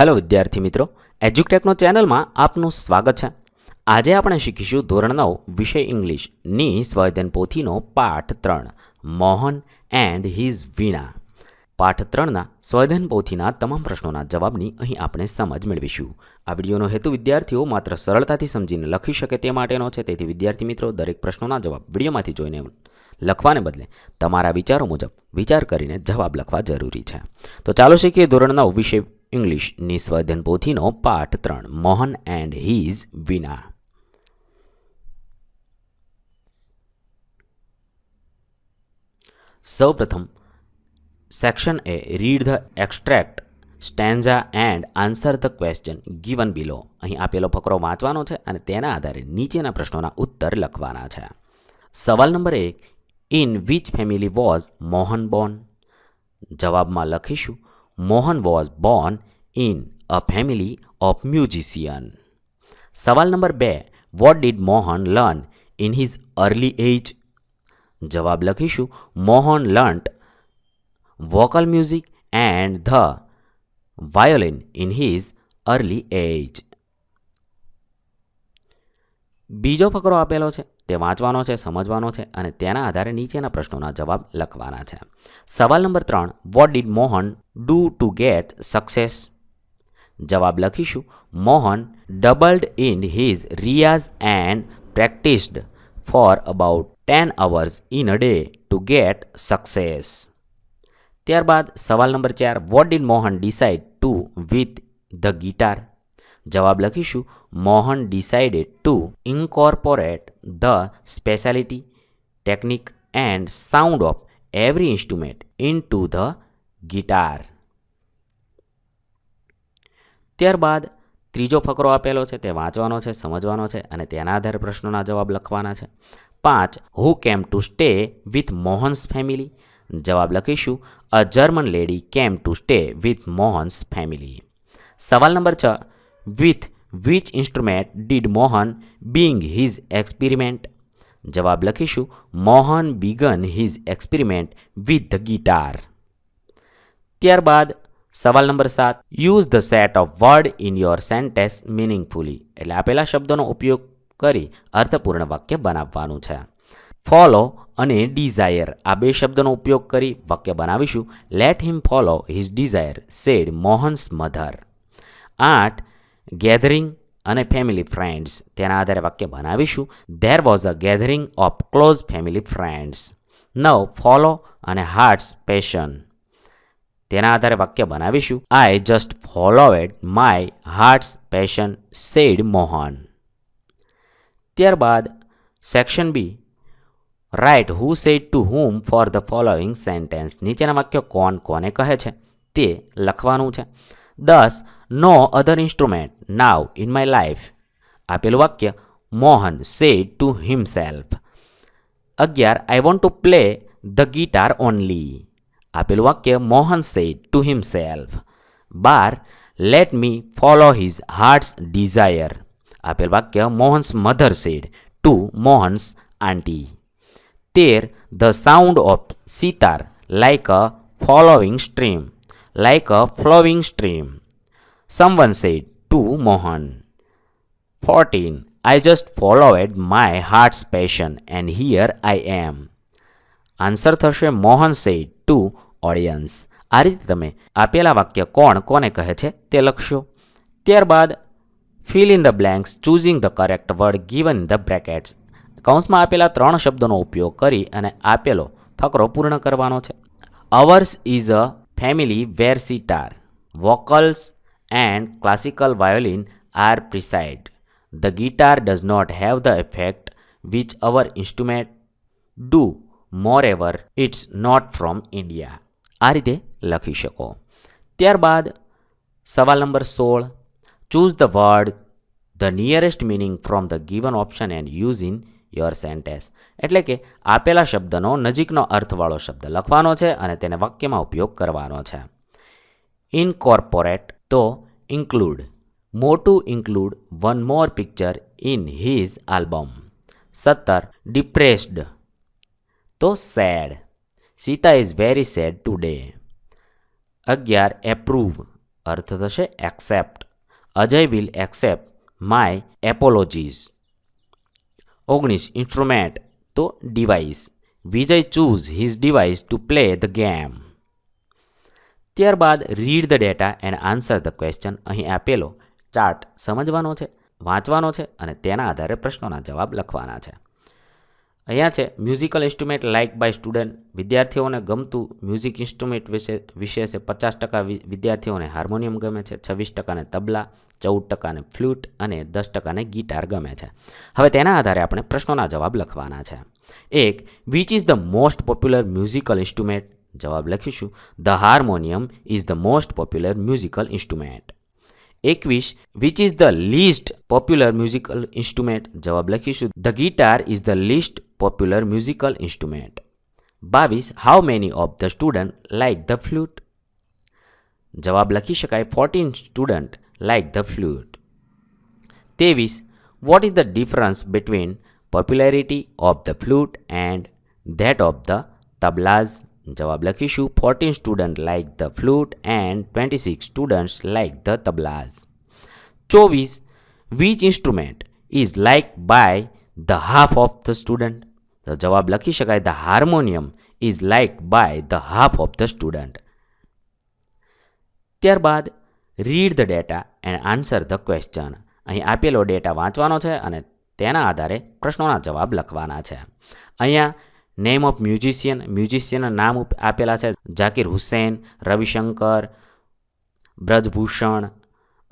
Hello વિદ્યાર્થી મિત્રો એજ્યુટેકનો ચેનલમાં આપનું સ્વાગત છે આજે આપણે શીખીશું ધોરણ નવ વિષય ઇંગ્લિશની સ્વાધ્યન પોથીનો પાઠ ત્રણ મોહન એન્ડ હિઝ વીણા પાઠ ત્રણના સ્વાધ્યન પોથીના તમામ પ્રશ્નોના જવાબની અહીં આપણે સમજ મેળવીશું આ વિડીયોનો હેતુ વિદ્યાર્થીઓ માત્ર સરળતાથી સમજીને લખી શકે તે માટેનો છે તેથી વિદ્યાર્થી મિત્રો દરેક પ્રશ્નોના જવાબ વિડીયોમાંથી જોઈને લખવાને બદલે તમારા વિચારો મુજબ વિચાર કરીને જવાબ લખવા જરૂરી છે તો ચાલો શીખીએ ધોરણ નવ વિષય ઇંગ્લિશની સ્વાધન પોથીનો પાઠ ત્રણ મોહન એન્ડ હિઝ વિના સૌપ્રથમ section A read the extract stanza and answer the question given below અહીં આપેલો ફકરો વાંચવાનો છે અને તેના આધારે નીચેના પ્રશ્નોના ઉત્તર લખવાના છે સવાલ નંબર એક in which family was Mohan born જવાબમાં લખીશું Mohan was born in a family of musician સવાલ નંબર બે what did Mohan learn in his early age જવાબ લખીશું Mohan learnt vocal music and the violin in his early age બીજો ફકરો આપેલો છે તે વાંચવાનો છે સમજવાનો છે અને તેના આધારે નીચેના પ્રશ્નોના જવાબ લખવાના છે સવાલ નંબર ત્રણ what did Mohan do to get success જવાબ લખીશું Mohan doubled in his riyaz and practised for about ten hours in a day to get success ત્યારબાદ સવાલ નંબર ચાર what did Mohan decide to with the guitar જવાબ લખીશું Mohan decided to incorporate the speciality technique and sound of every instrument in to the guitar ત્યારબાદ ત્રીજો ફકરો આપેલો છે તે વાંચવાનો છે સમજવાનો છે અને તેના આધારે પ્રશ્નોના જવાબ લખવાના છે પાંચ who came to stay with Mohan's family જવાબ લખીશું a German lady came to stay with Mohan's family સવાલ નંબર છ with which instrument did Mohan બિંગ હિઝ એક્સપેરિમેન્ટ જવાબ લખીશું Mohan began his experiment with the guitar ત્યારબાદ સવાલ નંબર સાત use the set of word in your sentence meaningfully એટલે આપેલા શબ્દોનો ઉપયોગ કરી અર્થપૂર્ણ વાક્ય બનાવવાનું છે ફોલો અને ડિઝાયર આ બે શબ્દોનો ઉપયોગ કરી વાક્ય બનાવીશું let him follow his desire said Mohan's mother આઠ ગેધરિંગ અને ફેમિલી ફ્રેન્ડ્સ તેના આધારે વાક્ય બનાવીશું there was a gathering of close family friends નવ ફોલો અને હાર્ટ્સ પેશન તેના આધારે વાક્ય બનાવીશું I just followed my heart's passion said Mohan ત્યારબાદ section B write who said to whom for the following sentence નીચેના વાક્ય કોણ કોને કહે છે તે લખવાનું છે દસ no other instrument now in my life આપેલ વાક્ય મોહન સેડ ટુ હિમસેલ્ફ અગિયાર I want to play the guitar only આપેલ વાક્ય મોહન સેડ ટુ હિમસેલ્ફ બાર let me follow his heart's desire આપેલ વાક્ય Mohan's mother said to Mohan's aunty તેર the sound of sitar like a following stream like a flowing stream someone said to Mohan. 14. I just followed my heart's passion and here I am. Answer થશે મોહન સે two audience આ રીતે તમે આપેલા વાક્ય કોણ કોને કહે છે તે લખશો ત્યારબાદ fill in the blanks choosing the correct word given the brackets કૌંસમાં આપેલા ત્રણ શબ્દોનો ઉપયોગ કરી અને આપેલો ફકરો પૂર્ણ કરવાનો છે ours is a family where sitar vocals and classical violin are preside. The guitar does not have the effect which our instrument do. Moreover, it's not from India. આ રીતે લખી શકો ત્યારબાદ સવાલ નંબર સોળ choose the word the nearest meaning from the given option and use in your sentence એટલે કે આપેલા શબ્દનો નજીકનો અર્થવાળો શબ્દ લખવાનો છે અને તેને વાક્યમાં ઉપયોગ કરવાનો છે ઇનકોર્પોરેટ તો ઇન્ક્લુડ મોટું include one more picture in his album સત્તર ડિપ્રેસ્ડ તો sad Sita is very sad today અગિયાર એપ્રુવ અર્થ થશે accept Ajay will accept my apologies ઓગણીસ ઇન્સ્ટ્રુમેન્ટ તો device Vijay choose his device to play the game ત્યારબાદ read the data and answer the question અહીં આપેલો ચાર્ટ સમજવાનો છે વાંચવાનો છે અને તેના આધારે પ્રશ્નોના જવાબ લખવાના છે અહીંયા છે musical instrument like by student વિદ્યાર્થીઓને ગમતું મ્યુઝિક ઇન્સ્ટ્રુમેન્ટ વિશે વિશે છે પચાસ ટકા વિદ્યાર્થીઓને હાર્મોનિયમ ગમે છે છવ્વીસ ટકાને તબલા ચૌદ ટકાને ફ્લૂટ અને દસ ટકાને ગિટાર ગમે છે હવે તેના આધારે આપણે પ્રશ્નોના જવાબ લખવાના છે એક which is the most popular musical instrument જવાબ લખીશું the harmonium is the most popular musical instrument એકવીસ which is the least popular musical instrument જવાબ લખીશું the guitar is the least popular musical instrument બાવીસ how many of the student like the flute જવાબ લખી શકાય fourteen student like the flute ત્રેવીસ what is the difference between popularity of the flute and that of the તબલાઝ જવાબ લખીશું fourteen student like the flute and twenty six students like the tablas ચોવીસ which instrument is like by the half of the student તો જવાબ લખી શકાય the harmonium is like by the half of the student ત્યારબાદ read the data and answer the question અહીં આપેલો data વાંચવાનો છે અને તેના આધારે પ્રશ્નોના જવાબ લખવાના છે અહીંયા નેમ ઓફ મ્યુઝિશિયન મ્યુઝિશિયનના નામ આપેલા છે જાકીર હુસૈન રવિશંકર બ્રજભૂષણ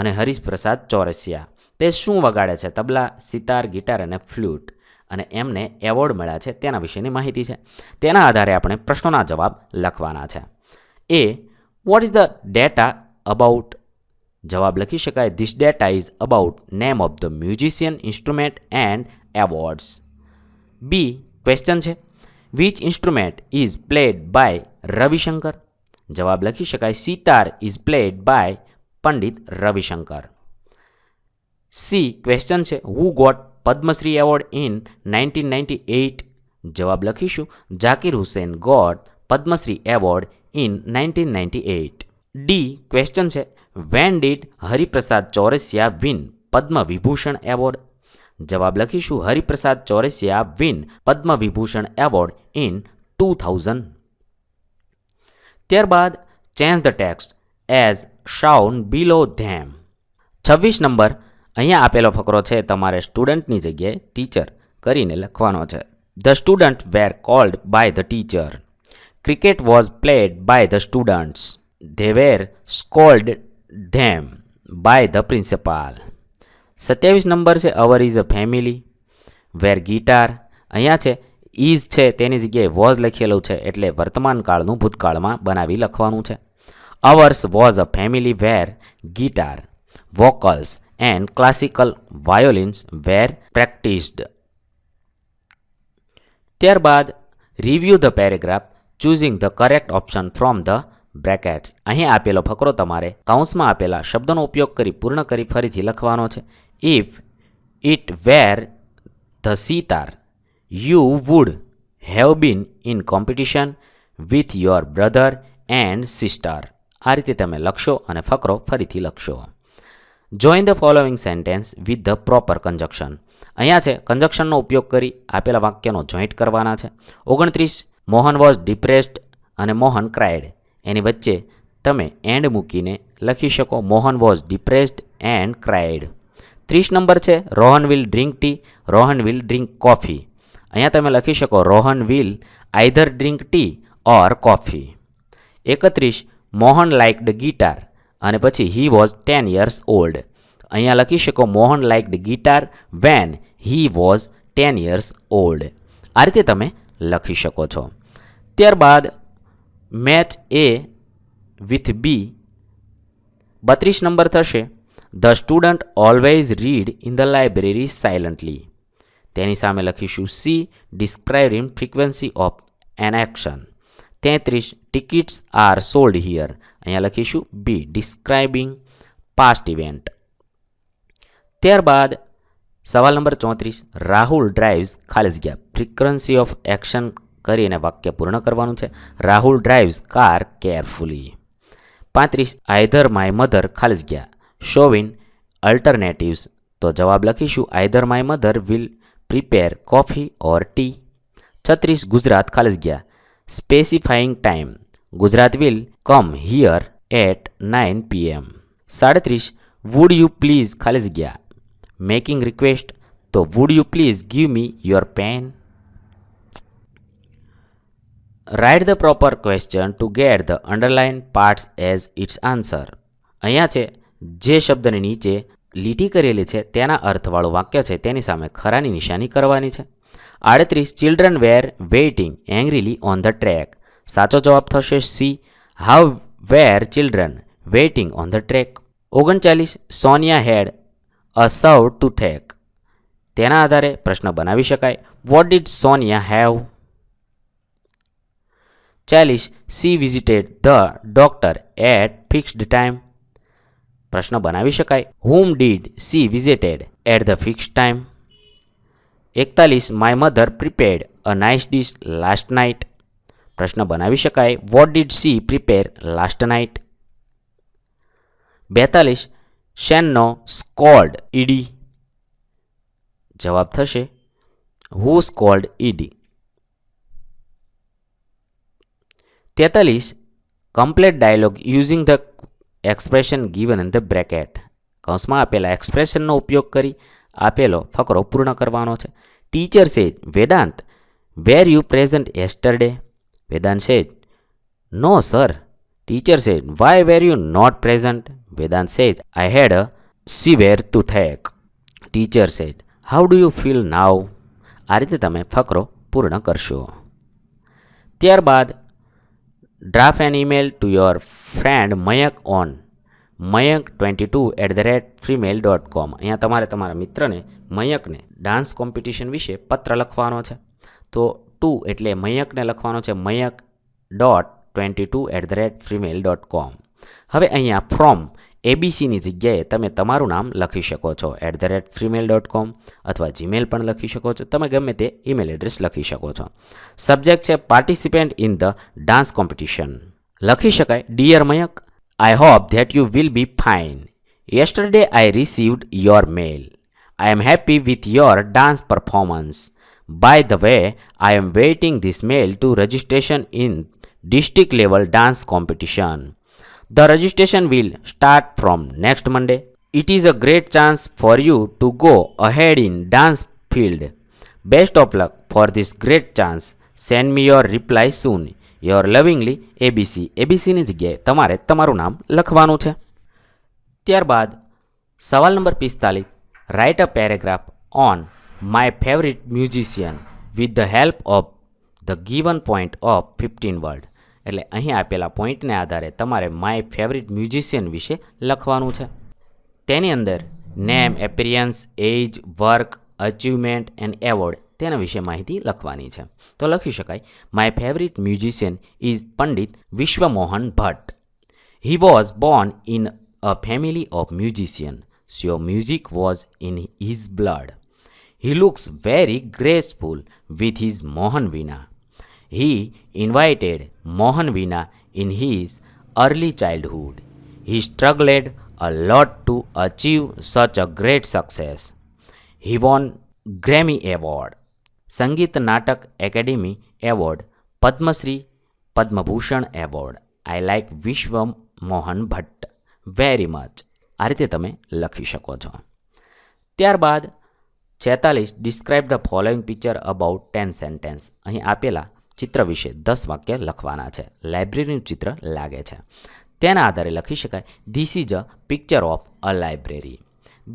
અને હરીશપ્રસાદ ચોરસિયા તે શું વગાડે છે તબલા સિતાર ગિટાર અને ફ્લૂટ અને એમને એવોર્ડ મળ્યા છે તેના વિશેની માહિતી છે તેના આધારે આપણે પ્રશ્નોના જવાબ લખવાના છે A what is the data about જવાબ લખી શકાય this data is about name of the musician instrument and awards B question છે which instrument is played by Ravishankar જવાબ લખી શકાય sitar is played by Pandit Ravishankar C question છે who got Padmashri award in nineteen ninety eight જવાબ લખીશું Zakir Hussain got Padmashri award in nineteen ninety eight D question છે when did Hariprasad Chaurasia win Padma Vibhushan award જવાબ લખીશું Hariprasad Chaurasia win Padmavibhushan award in two thousand ત્યારબાદ change the text as shown below them છવ્વીસ number અહીંયા આપેલો ફકરો છે તમારે સ્ટુડન્ટની જગ્યાએ ટીચર કરીને લખવાનો છે the student were called by the teacher cricket was played by the students they were scold them by the principal સત્યાવીસ નંબર છે our is a family where guitar અહીંયા છે ઇઝ છે તેની જગ્યાએ વોઝ લખેલું છે એટલે વર્તમાન કાળનું ભૂતકાળમાં બનાવી લખવાનું છે ours was a family where guitar vocals and classical violins were practised ત્યારબાદ review the paragraph choosing the correct option from the brackets અહીં આપેલો ફકરો તમારે કાઉન્સમાં આપેલા શબ્દોનો ઉપયોગ કરી પૂર્ણ કરી ફરીથી લખવાનો છે if it were the sitar you would have been in competition with your brother and sister આ રીતે તમે લખશો અને ફકરો ફરીથી લખશો join the following sentence with the proper conjunction અહીંયા છે કન્જક્શનનો ઉપયોગ કરી આપેલા વાક્યનો જોઈન્ટ કરવાના છે ઓગણત્રીસ મોહન વોઝ ડિપ્રેસ્ડ અને મોહન ક્રાઇડ એની વચ્ચે તમે એન્ડ મૂકીને લખી શકો Mohan was depressed and cried ત્રીસ નંબર છે Rohan will drink tea Rohan will drink coffee અહીંયા તમે લખી શકો Rohan will either drink tea or coffee એકત્રીસ મોહન લાઇકડ ગિટાર અને પછી he was ten years old અહીંયા લખી શકો Mohan liked guitar when he was ten years old આ રીતે તમે લખી શકો છો ત્યારબાદ મેચ એ વિથ બી બત્રીસ નંબર થશે the student always read in the library silently તેની સામે લખીશું C describing frequency of an action તેત્રીસ ટિકિટ્સ આર સોલ્ડ હિયર અહીંયા લખીશું બી ડિસ્ક્રાઇબિંગ પાસ્ટ ઇવેન્ટ ત્યારબાદ સવાલ નંબર ચોત્રીસ રાહુલ ડ્રાઇવ્સ ખાલી જગ્યા ફ્રીક્વન્સી ઓફ એક્શન કરીને વાક્ય પૂર્ણ કરવાનું છે રાહુલ ડ્રાઈવ્સ કાર કેરફુલી પાંત્રીસ આઈધર માય મધર ખાલી ગયા શોવિન અલ્ટરનેટિવ્સ તો જવાબ લખીશું either my mother will prepare coffee or tea છત્રીસ ગુજરાત ખાલી ગયા specifying time Gujarat will come here at nine PM સાડત્રીસ વુડ યુ પ્લીઝ ખાલી ગયા મેકિંગ રિક્વેસ્ટ તો would you please give me your pen write the proper question to get the underline parts as its answer અહીંયા છે જે શબ્દની નીચે લીટી કરેલી છે તેના અર્થવાળું વાક્ય છે તેની સામે ખરાની નિશાની કરવાની છે આડત્રીસ children were waiting angrily on the track સાચો જવાબ થશે C how were children waiting on the track ઓગણચાલીસ Sonia had a saw to take તેના આધારે પ્રશ્ન બનાવી શકાય વોટ ડીડ સોનિયા હેવ ચાલીસ she visited the doctor at fixed time પ્રશ્ન બનાવી શકાય whom did she visited at the fix time એકતાલીસ my mother prepared a nice dish last night પ્રશ્ન બનાવી શકાય what did she prepare last night બેતાલીસ શેનનો scolded જવાબ થશે હુ સ્કોલ્ડ ઈડી તેતાલીસ complete dialogue using the expression given in the bracket કૌંસમાં આપેલા એક્સપ્રેશનનો ઉપયોગ કરી આપેલો ફકરો પૂર્ણ કરવાનો છે teacher says Vedant were you present yesterday Vedant says no sir teacher says why were you not present Vedant says I had a severe toothache teacher says how do you feel now આ રીતે તમે ફકરો પૂર્ણ કરશો ત્યારબાદ Draft an email to your friend Mayak on Mayank twenty two at the rate freemail dot com અહીંયા તમારે તમારા મિત્રને મયંકને ડાન્સ કોમ્પિટિશન વિશે પત્ર લખવાનો છે તો ટુ એટલે મયંકને લખવાનો છે Mayank dot twenty two at the rate freemail dot com હવે અહીંયા ફ્રોમ એબીસીની જગ્યાએ તમે તમારું નામ લખી શકો છો at the rate freemail dot com અથવા જીમેલ પણ લખી શકો છો તમે ગમે તે ઇમેલ એડ્રેસ લખી શકો છો સબ્જેક્ટ છે participant in the dance competition લખી શકાય dear Mayank I hope that you will be fine yesterday I received your mail I am happy with your dance performance by the way I am waiting this mail to registration in district level dance competition The registration will start from next Monday. It is a great chance for you to go ahead in dance field. Best of luck for this great chance. Send me your reply soon your lovingly ABC એબીસીની જગ્યાએ તમારે તમારું નામ લખવાનું છે ત્યારબાદ સવાલ number પિસ્તાલીસ write a paragraph on my favourite musician with the help of the given point of fifteen word એટલે અહીં આપેલા પોઈન્ટને આધારે તમારે માય ફેવરિટ મ્યુઝિશિયન વિશે લખવાનું છે તેની અંદર name experience age work achievement and award તેના વિશે માહિતી લખવાની છે તો લખી શકાય my favourite musician is Pandit Vishwamohan Bhatt he was born in a family of musician so music was in his blood he looks very graceful with his Mohan veena He invited Mohan Vina in his early childhood. He struggled a lot to achieve such a great success. He won Grammy Award, Sangit Natak Academy Award, Padmasri, Padma Bhushan award I like Vishwa Mohan Bhatt very much આ રીતે તમે લખી શકો છો ત્યારબાદ છેતાલીસ describe the following picture about ten sentence અહીં આપેલા ચિત્ર વિશે દસ વાક્ય લખવાના છે લાઇબ્રેરીનું ચિત્ર લાગે છે તેના આધારે લખી શકાય this is a picture of a library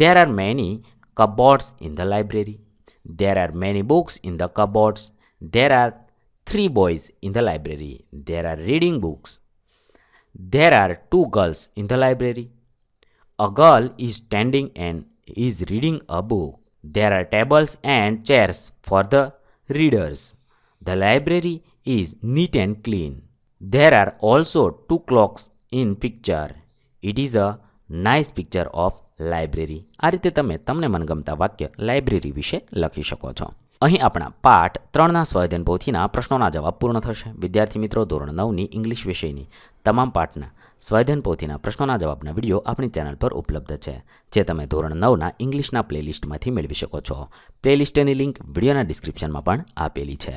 there are many cupboards in the library there are many books in the cupboards there are three boys in the library there are reading books there are two girls in the library a girl is standing and is reading a book there are tables and chairs for the readers The library is neat and clean. There are also two clocks in picture. It is a nice picture of library આ રીતે તમે તમને મનગમતા વાક્ય library વિશે લખી શકો છો અહીં આપણા પાઠ ત્રણના સ્વાધ્યન પોથીના પ્રશ્નોના જવાબ પૂર્ણ થશે વિદ્યાર્થી મિત્રો ધોરણ નવની ઇંગ્લિશ વિષયની તમામ પાઠના સ્વાધ્યન પોથીના પ્રશ્નોના જવાબના વિડીયો આપણી ચેનલ પર ઉપલબ્ધ છે જે તમે ધોરણ નવના ઇંગ્લિશના પ્લેલિસ્ટમાંથી મેળવી શકો છો પ્લેલિસ્ટની લિંક વિડીયોના ડિસ્ક્રિપ્શનમાં પણ આપેલી છે